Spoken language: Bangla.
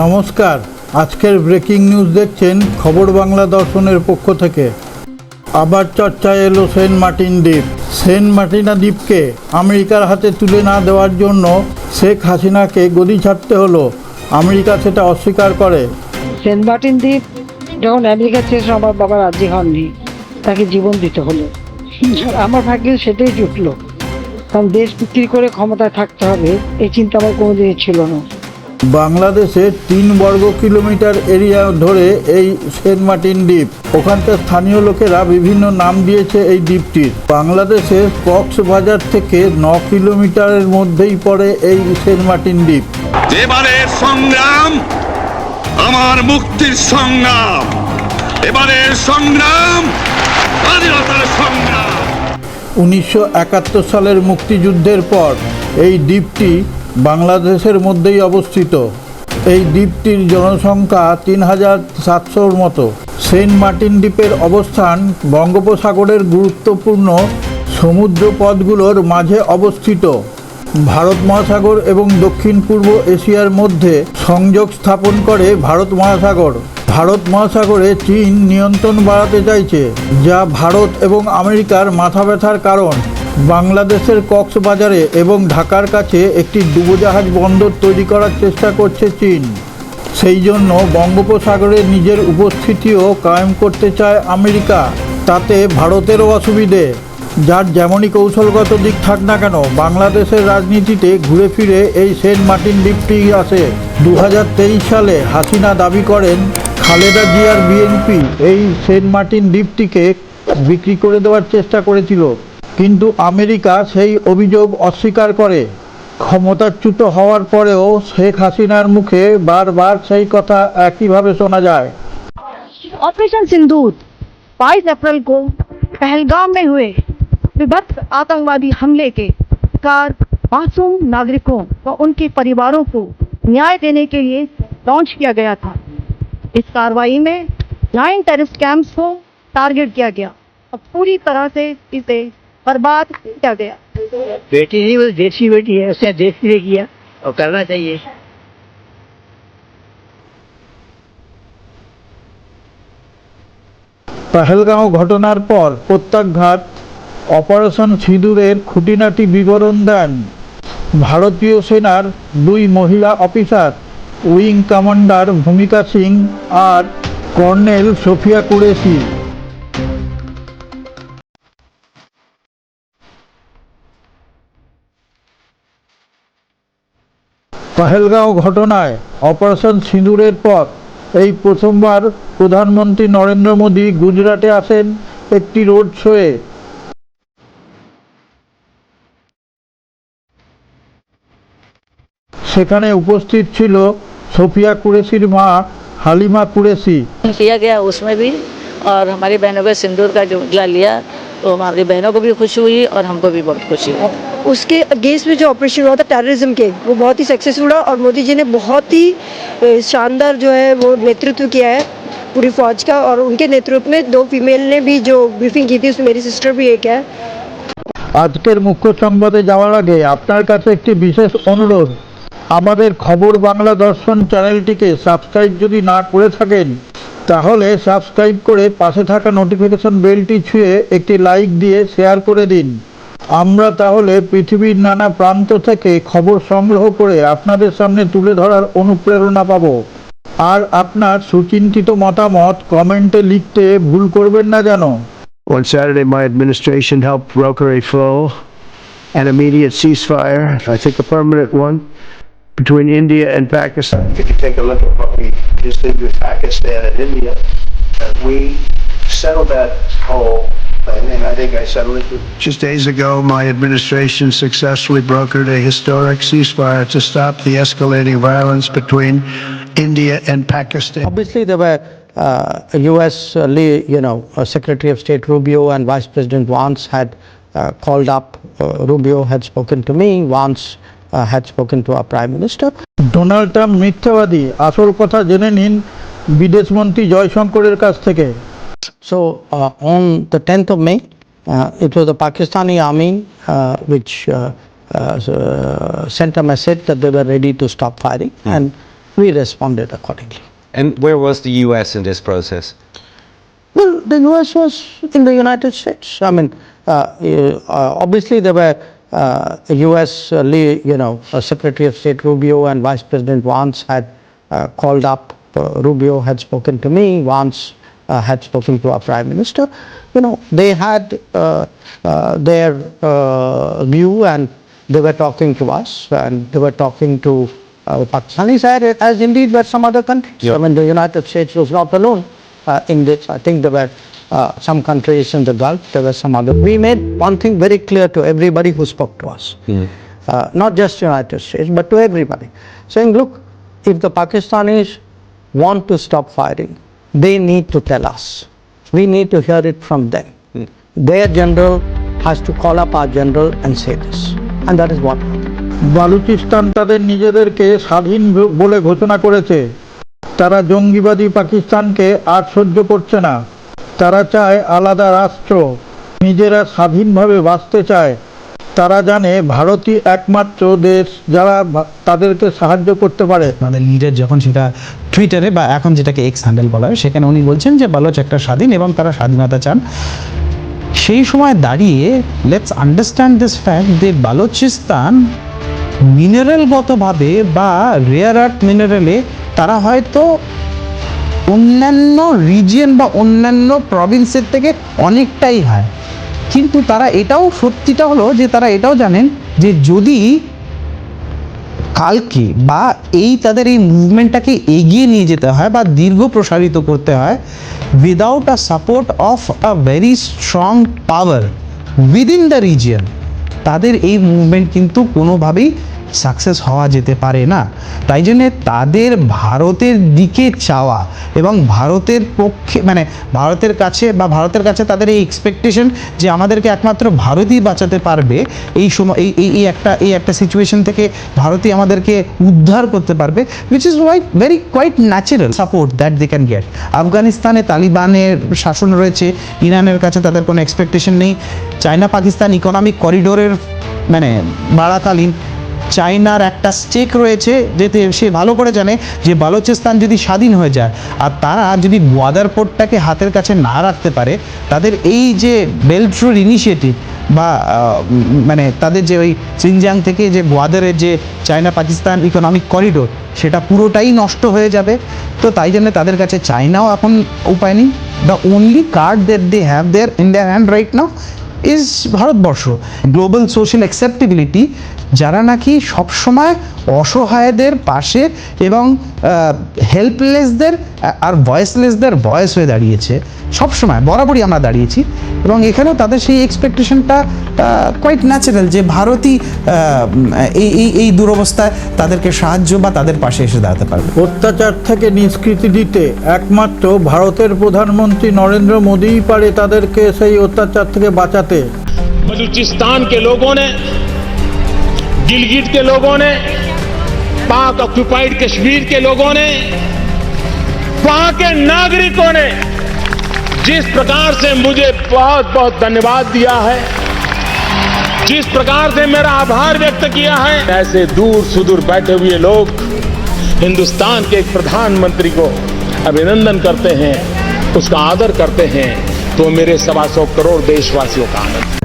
নমস্কার, আজকের ব্রেকিং নিউজ দেখছেন খবর বাংলা দর্শনের পক্ষ থেকে। আবার চর্চায় এলো সেন্ট মার্টিন দ্বীপ। সেন্ট মার্টিনা দ্বীপকে আমেরিকার হাতে তুলে না দেওয়ার জন্য শেখ হাসিনাকে গদি ছাড়তে হলো। আমেরিকা সেটা অস্বীকার করে। সেন্ট মার্টিন দ্বীপ যখন আমেরিকা শেষ আমার বাবা রাজি হননি, তাকে জীবন দিতে হলো। আমার ভাগ্যে সেটাই জুটলো। কারণ দেশ বিক্রি করে ক্ষমতায় থাকতে হবে, এই চিন্তা আমার কোনোদিনই ছিল না। বাংলাদেশে তিন বর্গ কিলোমিটার এরিয়া ধরে এই সেন্ট মার্টিন দ্বীপ। ওখানকার স্থানীয় লোকেরা বিভিন্ন নাম দিয়েছে এই দ্বীপটির। বাংলাদেশে কক্সবাজার থেকে ন কিলোমিটারের মধ্যেই পড়ে এই সেন্ট মার্টিন দ্বীপ। এবারের সংগ্রাম আমার মুক্তির সংগ্রাম। এবারের সংগ্রাম স্বাধীনতার সংগ্রাম। উনিশশো একাত্তর সালের মুক্তিযুদ্ধের পর এই দ্বীপটি বাংলাদেশের মধ্যেই অবস্থিত। এই দ্বীপটির জনসংখ্যা তিন হাজার সাতশোর মতো। সেন্ট মার্টিন দ্বীপের অবস্থান বঙ্গোপসাগরের গুরুত্বপূর্ণ সমুদ্র পথগুলোর মাঝে অবস্থিত। ভারত মহাসাগর এবং দক্ষিণ পূর্ব এশিয়ার মধ্যে সংযোগ স্থাপন করে ভারত মহাসাগর। ভারত মহাসাগরে চীন নিয়ন্ত্রণ বাড়াতে চাইছে, যা ভারত এবং আমেরিকার মাথা ব্যথার কারণ। বাংলাদেশের কক্সবাজারে এবং ঢাকার কাছে একটি ডুবোজাহাজ বন্দর তৈরি করার চেষ্টা করছে চীন। সেই জন্য বঙ্গোপসাগরে নিজের উপস্থিতিও কায়েম করতে চায় আমেরিকা। তাতে ভারতেরও অসুবিধে। যার যেমনই কৌশলগত দিক থাক না কেন, বাংলাদেশের রাজনীতিতে ঘুরে ফিরে এই সেন্ট মার্টিন দ্বীপটি আসে। দু হাজার তেইশ সালে হাসিনা দাবি করেন, খালেদা জিয়ার বিএনপি এই সেন্ট মার্টিন দ্বীপটিকে বিক্রি করে দেওয়ার চেষ্টা করেছিল। কিন্তু আমেরিকা সেই অভিযোগ অস্বীকার করে ক্ষমতাচ্যুত হওয়ার পরেও শেখ হাসিনার মুখে বারবার সেই কথা একইভাবে শোনা যায় ऑपरेशन सिंदूर 22 अप्रैल को पहलगाम में हुए विभत्स आतंकवादी हमले के कार मासूम नागरिकों व उनके परिवारों को न्याय देने के लिए लॉन्च किया गया था इस कार्रवाई में नाइन टेररिस्ट कैंप्स को टारगेट किया गया और पूरी तरह से इसे बर्बाद किया गया बेटी नहीं वो देश की बेटी है उसने देश के लिए किया और करना चाहिए পহেলগাঁও ঘটনার পর প্রত্যাঘাত অপারেশন সিঁদুরের খুঁটিনাটি বিবরণ দেন ভারতীয় সেনার দুই মহিলা officer wing commander Bhumika Singh আর কর্নেল সোফিয়া কুরেশি পহেলগাঁও ঘটনায় অপারেশন সিঁদুরের পর এই প্রথমবার প্রধানমন্ত্রী নরেন্দ্র মোদী গুজরাটে আসেন একটি রোড শোয়ে সেখানে উপস্থিত ছিল সোফিয়া কুরেশির মা হালিমা কুরেশি किया गया उसमें भी और हमारी बहनों का सिंदूर का जो बदला लिया तो हमारी बहनों को भी खुशी हुई और हमको भी बहुत खुशी हुई उसके अगेंस्ट में जो ऑपरेशन हुआ था टेररिज्म के वो बहुत ही सक्सेसफुल रहा और मोदी जी ने बहुत ही अ, शानदार जो है वो नेतृत्व किया है पूरी फौज का और उनके नेतृत्व में दो फीमेल ने भी जो ब्रीफिंग की थी उसमें मेरी सिस्टर भी एक है আজকের মুখ্য সংবাদে যাওয়ার আগে আপনার কাছে একটি বিশেষ অনুরোধ আমাদের খবর বাংলা দর্শন চ্যানেলটিকে সাবস্ক্রাইব যদি না করে থাকেন তাহলে সাবস্ক্রাইব করে পাশে থাকা নোটিফিকেশন বেলটি ছুঁয়ে একটি লাইক দিয়ে শেয়ার করে দিন আমরা তাহলে পৃথিবীর নানা প্রান্ত থেকে খবর সংগ্রহ করে আপনাদের সামনে তুলে ধরার অনুপ্রেরণা পাবো আর আপনার সুচিন্তিত মতামত কমেন্টে লিখতে ভুল করবেন না যেন On Saturday, my administration helped broker a full and immediate ceasefire, I think a permanent one, between India and Pakistan. If you take a look at what we just did with Pakistan and India, uh, we settled that whole thing, and I think I settled it. Just days ago, my administration successfully brokered a historic ceasefire to stop the escalating violence between India and Pakistan. Obviously, there were uh, U.S. Uh, le- you know uh, Secretary of State Rubio and Vice President Vance had uh, called up. Uh, Rubio had spoken to me. Vance uh, had spoken to our Prime Minister. Donald Trump মিথ্যাবাদী আসল কথা জেনে নিন বিদেশমন্ত্রী জয়শঙ্করের কাছ থেকে so uh, on the 10th of May, uh, it was the Pakistani army uh, which uh, uh, uh, sent a message that they were ready to stop firing, and we responded accordingly. And where was the U.S. in this process? Well, the US was in the United States. I mean, uh, uh, obviously there were uh, US, uh, you know, uh, Secretary of State Rubio and Vice President Vance had uh, called up. Uh, Rubio had spoken to me. Vance had spoken to our Prime Minister. You know, they had uh, uh, their uh, view and they were talking to us and they were talking to uh, Pakistani side as indeed were some other countries. Yeah. I mean, the United States was not alone uh, in this. I think there were uh, some countries in the Gulf, there were some other. We made one thing very clear to everybody who spoke to us, uh, not just United States, but to everybody, saying, look, if the Pakistanis want to stop fighting, they need to tell us. We need to hear it from them. Their general has to call up our general and say this. And that is what. Balochistan তাদের নিজেদেরকে স্বাধীন বলে ঘোষণা করেছে তারা জঙ্গিবাদী পাকিস্তানকে আর সহ্য করছে না তারা চায় আলাদা রাষ্ট্র নিজেরা স্বাধীনভাবে বাঁচতে চায় তারা জানে ভারতই একমাত্র দেশ যারা তাদেরকে সাহায্য করতে পারে আমাদের লিডার যখন সেটা টুইটারে বা এখন যেটাকে এক্স হ্যান্ডেল বলা হয়, সেখানে উনি বলছেন যে বালোচ একটা স্বাধীন এবং তারা স্বাধীনতা চান। সেই সময় দাঁড়িয়ে লেটস আন্ডারস্ট্যান্ড দিস ফ্যাক্ট যে বালোচিস্তান মিনারেলগতভাবে বা রেয়ার আর্থ মিনারেলে তারা হয়তো অন্যান্য রিজিয়ন বা অন্যান্য প্রভিন্সের থেকে অনেকটাই হয় কিন্তু তারা এটাও, সত্যিটা হলো যে তারা এটাও জানেন যে যদি কালকে বা এই তাদের এই মুভমেন্টটাকে এগিয়ে নিয়ে যেতে হয় বা দীর্ঘ প্রসারিত করতে হয় without a support of a very strong power within the region তাদের এই মুভমেন্ট কিন্তু কোনোভাবেই সাকসেস হওয়া যেতে পারে না। তাই জন্যে তাদের ভারতের দিকে চাওয়া এবং ভারতের পক্ষে মানে ভারতের কাছে বা ভারতের কাছে তাদের এই এক্সপেকটেশন যে আমাদেরকে একমাত্র ভারতই বাঁচাতে পারবে, এই সময় এই এই একটা এই একটা সিচুয়েশন থেকে ভারতই আমাদেরকে উদ্ধার করতে পারবে which is why very quite natural support that they can get আফগানিস্তানে তালিবানের শাসন রয়েছে, ইরানের কাছে তাদের কোনো এক্সপেকটেশন নেই চায়না পাকিস্তান ইকোনমিক করিডোরের মানে বাড়াকালীন চায়নার একটা স্টেক রয়েছে যেতে সে ভালো করে জানে যে বালুচিস্তান যদি স্বাধীন হয়ে যায় আর তারা যদি গোয়াদার পোর্টটাকে হাতের কাছে না রাখতে পারে, তাদের এই যে বেল্ট রোড ইনিশিয়েটিভ বা মানে তাদের যে ওই সিনজিয়াং থেকে যে গোয়াদারের যে চায়না পাকিস্তান ইকোনমিক করিডোর সেটা পুরোটাই নষ্ট হয়ে যাবে। তো তাই জন্য তাদের কাছে চায়নাও এখন উপায় নেই। The only card that they have there in hand right now is Bharatvarsha. Global social acceptability যারা নাকি সবসময় অসহায়দের পাশে এবং হেল্পলেসদের আর ভয়েসলেসদের ভয়েস হয়ে দাঁড়িয়েছে সবসময় বরাবরই আমরা দাঁড়িয়েছি। এবং এখানেও তাদের সেই এক্সপেকটেশনটা কোয়াইট ন্যাচারাল যে ভারতই এই এই এই দুরবস্থায় তাদেরকে সাহায্য বা তাদের পাশে এসে দাঁড়াতে পারবে। অত্যাচার থেকে নিষ্কৃতি দিতে একমাত্র ভারতের প্রধানমন্ত্রী নরেন্দ্র মোদীই পারে তাদেরকে সেই অত্যাচার থেকে বাঁচাতে। বলুচিস্তানকে লোকনে गिलगिट के लोगों ने, पाक ऑक्युपाइड कश्मीर के लोगों ने वहाँ के नागरिकों ने जिस प्रकार से मुझे बहुत बहुत धन्यवाद दिया है, जिस प्रकार से मेरा आभार व्यक्त किया है, ऐसे दूर सुदूर बैठे हुए लोग हिंदुस्तान के एक प्रधानमंत्री को अभिनंदन करते हैं, उसका आदर करते हैं तो मेरे सवा सौ करोड़ देशवासियों का आनंद।